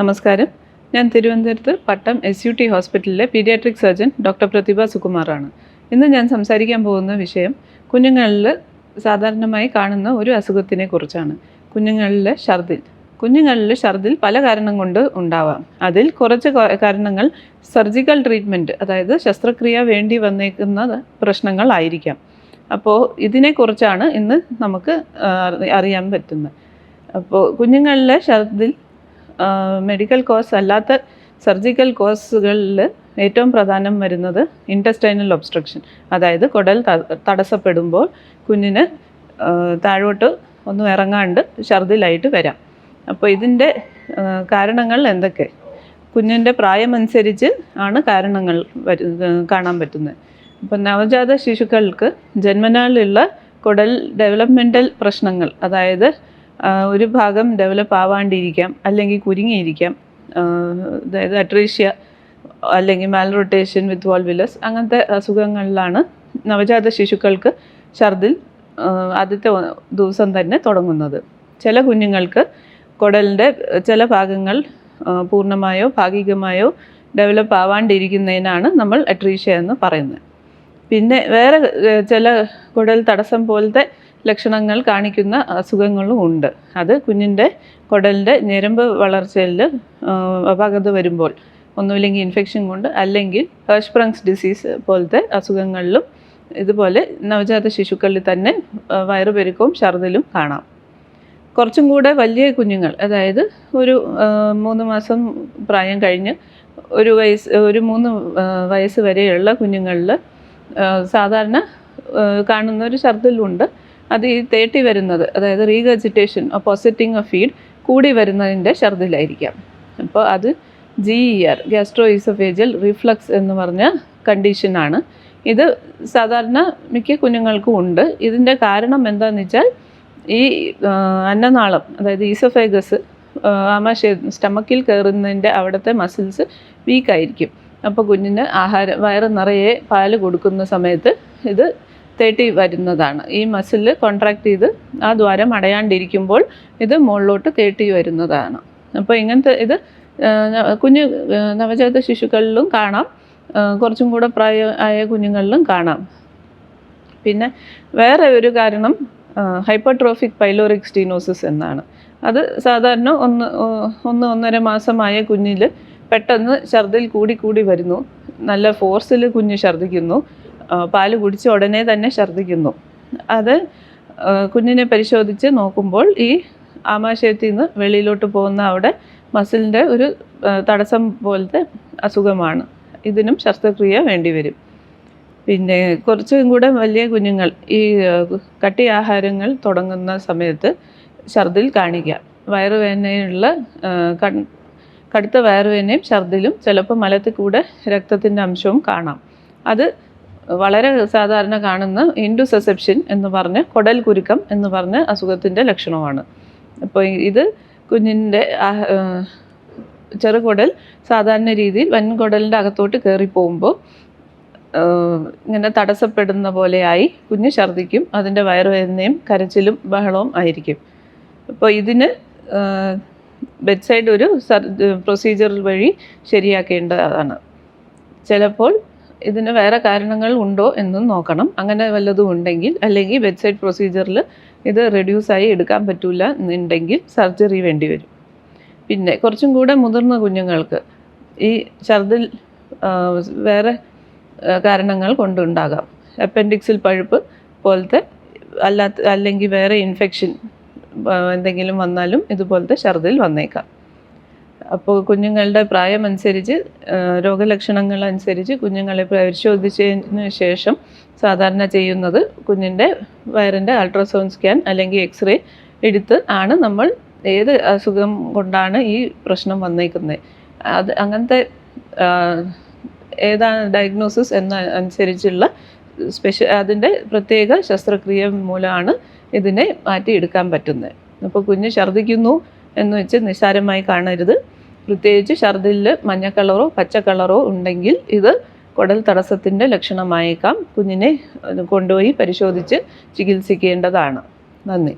നമസ്കാരം. ഞാൻ തിരുവനന്തപുരത്ത് പട്ടം എസ് യു ടി ഹോസ്പിറ്റലിലെ പീഡിയാട്രിക് സർജൻ ഡോക്ടർ പ്രതിഭ സുകുമാറാണ്. ഇന്ന് ഞാൻ സംസാരിക്കാൻ പോകുന്ന വിഷയം കുഞ്ഞുങ്ങളിൽ സാധാരണമായി കാണുന്ന ഒരു അസുഖത്തിനെ കുറിച്ചാണ്. കുഞ്ഞുങ്ങളിലെ ഛർദിൽ. കുഞ്ഞുങ്ങളിൽ ഛർദിൽ പല കാരണം കൊണ്ട് ഉണ്ടാവാം. അതിൽ കുറച്ച് കാരണങ്ങൾ സർജിക്കൽ ട്രീറ്റ്മെന്റ് അതായത് ശസ്ത്രക്രിയ വേണ്ടി വന്നേക്കുന്ന പ്രശ്നങ്ങളായിരിക്കാം അപ്പോൾ ഇതിനെക്കുറിച്ചാണ് ഇന്ന് നമുക്ക് അറിയാൻ പറ്റുന്നത്. അപ്പോൾ കുഞ്ഞുങ്ങളിലെ ഛർദിൽ മെഡിക്കൽ കോസ് അല്ലാത്ത സർജിക്കൽ കോസുകളിൽ ഏറ്റവും പ്രധാനം വരുന്നത് ഇന്റസ്റ്റൈനൽ ഒബ്സ്ട്രക്ഷൻ അതായത് കുടൽ തടസ്സപ്പെടുമ്പോൾ കുഞ്ഞിന് താഴോട്ട് ഒന്നും ഇറങ്ങാണ്ട് ഛർദിലായിട്ട് വരാം. അപ്പോൾ ഇതിന്റെ കാരണങ്ങൾ എന്തൊക്കെ? കുഞ്ഞിന്റെ പ്രായമനുസരിച്ച് ആണ് കാരണങ്ങൾ കാണാൻ പറ്റുന്നത്. അപ്പോൾ നവജാത ശിശുക്കൾക്ക് ജന്മനാലുള്ള കുടൽ ഡെവലപ്മെന്റൽ പ്രശ്നങ്ങൾ അതായത് ഒരു ഭാഗം ഡെവലപ്പ് ആവാണ്ടിരിക്കാം അല്ലെങ്കിൽ കുരുങ്ങിയിരിക്കാം. അതായത് അട്രീഷ്യ അല്ലെങ്കിൽ മാൽ റൊട്ടേഷൻ വിത്ത് വോൾവിലസ് അങ്ങനത്തെ അസുഖങ്ങളിലാണ് നവജാത ശിശുക്കൾക്ക് ഛർദിൽ ആദ്യത്തെ ദിവസം തന്നെ തുടങ്ങുന്നത്. ചില കുഞ്ഞുങ്ങൾക്ക് കുടലിന്റെ ചില ഭാഗങ്ങൾ പൂർണമായോ ഭാഗികമായോ ഡെവലപ്പ് ആവാണ്ടിരിക്കുന്നതിനാണ് നമ്മൾ അട്രീഷ്യ എന്ന് പറയുന്നത്. പിന്നെ വേറെ ചില കുടൽ തടസ്സം പോലത്തെ ലക്ഷണങ്ങൾ കാണിക്കുന്ന അസുഖങ്ങളും ഉണ്ട്. അത് കുഞ്ഞിന്റെ കുടലിന്റെ ഞരമ്പ് വളർച്ചയിൽ അപാകത വരുമ്പോൾ ഒന്നുമില്ലെങ്കിൽ ഇൻഫെക്ഷൻ കൊണ്ട് അല്ലെങ്കിൽ ഹേഷ്പ്രങ്സ് ഡിസീസ് പോലത്തെ അസുഖങ്ങളിലും ഇതുപോലെ നവജാത ശിശുക്കളിൽ തന്നെ വയറുപെരുക്കവും ഛർദിലും കാണാം. കുറച്ചും കൂടെ വലിയ കുഞ്ഞുങ്ങൾ അതായത് ഒരു മൂന്ന് മാസം പ്രായം കഴിഞ്ഞ് ഒരു വയസ്സ് ഒരു മൂന്ന് വയസ്സ് വരെയുള്ള കുഞ്ഞുങ്ങളിൽ സാധാരണ കാണുന്ന ഒരു ഛർദിലുണ്ട് അത് ഈ തേട്ടി വരുന്നത് അതായത് റീഗജിറ്റേഷൻ പോസിറ്റിംഗ് ഓഫ് ഫീഡ് കൂടി വരുന്നതിന്റെ ഛർദിലായിരിക്കാം അപ്പോൾ അത് G E R gastro oesophageal reflux എന്ന് പറഞ്ഞ കണ്ടീഷനാണ് ഇത് സാധാരണ മിക്ക കുഞ്ഞുങ്ങൾക്കും ഉണ്ട്. ഇതിന്റെ കാരണം എന്താണെന്ന് വെച്ചാൽ ഈ അന്നനാളം അതായത് ഈസോഫേഗസ് ആമാശയ സ്റ്റമക്കിൽ കയറുന്നതിന്റെ അവിടുത്തെ മസിൽസ് വീക്കായിരിക്കും അപ്പോൾ കുഞ്ഞിന് ആഹാരം വയറ് നിറയെ പാൽ കൊടുക്കുന്ന സമയത്ത് ഇത് തേട്ടി വരുന്നതാണ്. ഈ മസിൽ കോൺട്രാക്ട് ചെയ്ത് ആ ദ്വാരം അടയാണ്ടിരിക്കുമ്പോൾ ഇത് മുകളിലോട്ട് തേട്ടി വരുന്നതാണ്. അപ്പോൾ ഇങ്ങനത്തെ ഇത് കുഞ്ഞ് നവജാത ശിശുക്കളിലും കാണാം. കുറച്ചും കൂടെ പ്രായ ആയ കുഞ്ഞുങ്ങളിലും കാണാം. പിന്നെ വേറെ ഒരു കാരണം ഹൈപ്പർട്രോഫിക് പൈലോറിക് സ്റ്റീനോസിസ് എന്നാണ്. അത് സാധാരണ ഒന്ന് ഒന്ന് ഒന്നര മാസമായ കുഞ്ഞിൽ പെട്ടെന്ന് ഛർദിൽ കൂടി കൂടി വരുന്നു. നല്ല ഫോഴ്സിൽ കുഞ്ഞ് ഛർദ്ദിക്കുന്നു പാൽ കുടിച്ച ഉടനെ തന്നെ ഛർദ്ദിക്കുന്നു അത് കുഞ്ഞിനെ പരിശോധിച്ച് നോക്കുമ്പോൾ ഈ ആമാശയത്തിൽ നിന്ന് വെളിയിലോട്ട് പോകുന്ന അവിടെ മസിലിന്റെ ഒരു തടസ്സം പോലത്തെ അസുഖമാണ്. ഇതിനും ശസ്ത്രക്രിയ വേണ്ടി വരും. പിന്നെ കുറച്ചും കൂടെ വലിയ കുഞ്ഞുങ്ങൾ ഈ കട്ടി ആഹാരങ്ങൾ തുടങ്ങുന്ന സമയത്ത് ഛർദിൽ കാണിക്കുക വയറുവേദനയുള്ള കടുത്ത വയറുവേദനയും ഛർദിലും ചിലപ്പോൾ മലത്തിൽ കൂടെ രക്തത്തിന്റെ അംശവും കാണാം. അത് വളരെ സാധാരണ കാണുന്ന ഇൻഡുസെസെപ്ഷൻ എന്ന് പറഞ്ഞ് കുടൽ കുരുക്കം എന്ന് പറഞ്ഞ അസുഖത്തിന്റെ ലക്ഷണമാണ്. അപ്പോൾ ഇത് കുഞ്ഞിന്റെ ചെറുകുടൽ സാധാരണ രീതിയിൽ വൻകുടലിന്റെ അകത്തോട്ട് കയറി പോകുമ്പോൾ ഇങ്ങനെ തടസ്സപ്പെടുന്ന പോലെയായി കുഞ്ഞ് ഛർദിക്കും അതിന്റെ വയറുവേദനയും കരച്ചിലും ബഹളവും ആയിരിക്കും. അപ്പോൾ ഇതിന് ബെഡ് സൈഡ് ഒരു പ്രൊസീജിയർ വഴി ശരിയാക്കേണ്ടതാണ്. ചിലപ്പോൾ ഇതിന് വേറെ കാരണങ്ങൾ ഉണ്ടോ എന്നും നോക്കണം. അങ്ങനെ വല്ലതും ഉണ്ടെങ്കിൽ അല്ലെങ്കിൽ ബെഡ് സൈഡ് പ്രൊസീജിയറിൽ ഇത് റെഡ്യൂസായി എടുക്കാൻ പറ്റില്ല എന്നുണ്ടെങ്കിൽ സർജറി വേണ്ടി വരും. പിന്നെ കുറച്ചും കൂടെ മുതിർന്ന കുഞ്ഞുങ്ങൾക്ക് ഈ ഛർദിൽ വേറെ കാരണങ്ങൾ കൊണ്ടുണ്ടാകാം. അപ്പൻഡിക്സിൽ പഴുപ്പ് പോലത്തെ അല്ലാത്ത അല്ലെങ്കിൽ വേറെ ഇൻഫെക്ഷൻ എന്തെങ്കിലും വന്നാലും ഇതുപോലത്തെ ഛർദിൽ വന്നേക്കാം. അപ്പോൾ കുഞ്ഞുങ്ങളുടെ പ്രായം അനുസരിച്ച് രോഗലക്ഷണങ്ങൾ അനുസരിച്ച് കുഞ്ഞുങ്ങളെ പരിശോധിച്ചതിന് ശേഷം സാധാരണ ചെയ്യുന്നത് കുഞ്ഞിന്റെ വയറിന്റെ അൾട്രാസൗണ്ട് സ്കാൻ അല്ലെങ്കിൽ എക്സ്റേ എടുത്ത് ആണ് നമ്മൾ ഏത് അസുഖം കൊണ്ടാണ് ഈ പ്രശ്നം വന്നേക്കുന്നത്. അത് അങ്ങനത്തെ ഏതാണ് ഡയഗ്നോസിസ് എന്ന അനുസരിച്ചുള്ള സ്പെഷ്യ അതിന്റെ പ്രത്യേക ശസ്ത്രക്രിയ മൂലമാണ് ഇതിനെ മാറ്റിയെടുക്കാൻ പറ്റുന്നത്. അപ്പോൾ കുഞ്ഞ് ഛർദ്ദിക്കുന്നു എന്ന് വെച്ച് നിസ്സാരമായി കാണരുത്. പ്രത്യേകിച്ച് ഛർദിലിൽ മഞ്ഞ കളറോ പച്ച കളറോ ഉണ്ടെങ്കിൽ ഇത് കുടൽ തടസ്സത്തിന്റെ ലക്ഷണമായേക്കാം. കുഞ്ഞിനെ കൊണ്ടുപോയി പരിശോധിച്ച് ചികിത്സിക്കേണ്ടതാണ്. നന്ദി.